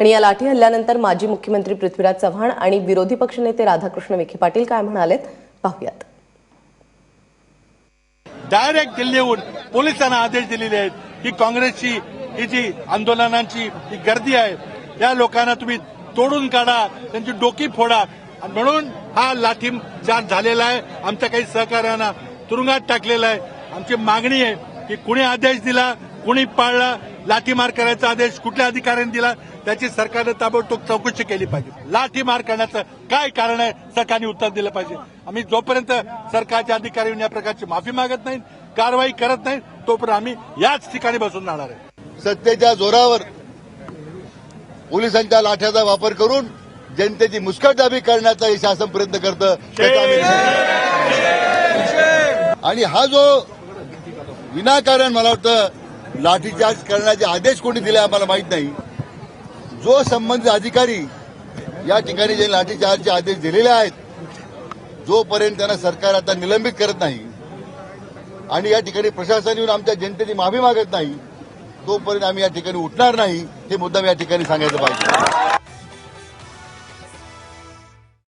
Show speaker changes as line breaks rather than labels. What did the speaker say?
आणि या लाठी हल्ल्यानंतर माजी मुख्यमंत्री पृथ्वीराज चव्हाण आणि विरोधी पक्षनेते राधाकृष्ण विखे पाटील काय म्हणालेत? पाहूयात.
डायरेक्ट दिल्लीहून पोलिसांना आदेश दिलेले आहेत की काँग्रेसची ही जी आंदोलनांची ही गर्दी आहे या लोकांना तुम्ही तोडून काढा त्यांची डोकी फोडा. म्हणून हा लाठीचार्ज झालेला आहे. आमच्या काही सहकार्यांना तुरुंगात टाकलेला आहे. आमची मागणी आहे की कुणी आदेश दिला कुणी पाळला लाठीमार करायचा आदेश कुठल्या अधिकाऱ्यांनी दिला त्याची सरकारनं ताबडतोब चौकशी केली पाहिजे. लाठीमार करण्याचं काय कारण आहे सरकारने उत्तर दिलं पाहिजे. आम्ही जोपर्यंत सरकारचे अधिकारी या प्रकारची माफी मागत नाहीत कारवाई करत नाहीत तोपर्यंत आम्ही याच ठिकाणी बसून राहणार आहे.
सत्तेच्या जोरावर पोलिसांच्या लाठ्याचा वापर करून जनतेची मुस्कटदाबी करण्याचा हे शासन प्रयत्न करतो. आणि हा जो विनाकारण मला वाटतं लाठीचार्ज करण्याचे आदेश कोणी दिले आम्हाला माहीत नाही. जो संबंधित अधिकारी या ठिकाणी जे लाठीचार्जचे आदेश दिलेले आहेत जोपर्यंत त्यांना सरकार आता निलंबित करत नाही आणि या ठिकाणी प्रशासन येऊन आमच्या जनतेची माफी मागत नाही तोपर्यंत आम्ही या ठिकाणी उठणार नाही हे मुद्दाम या ठिकाणी सांगायचं पाहिजे.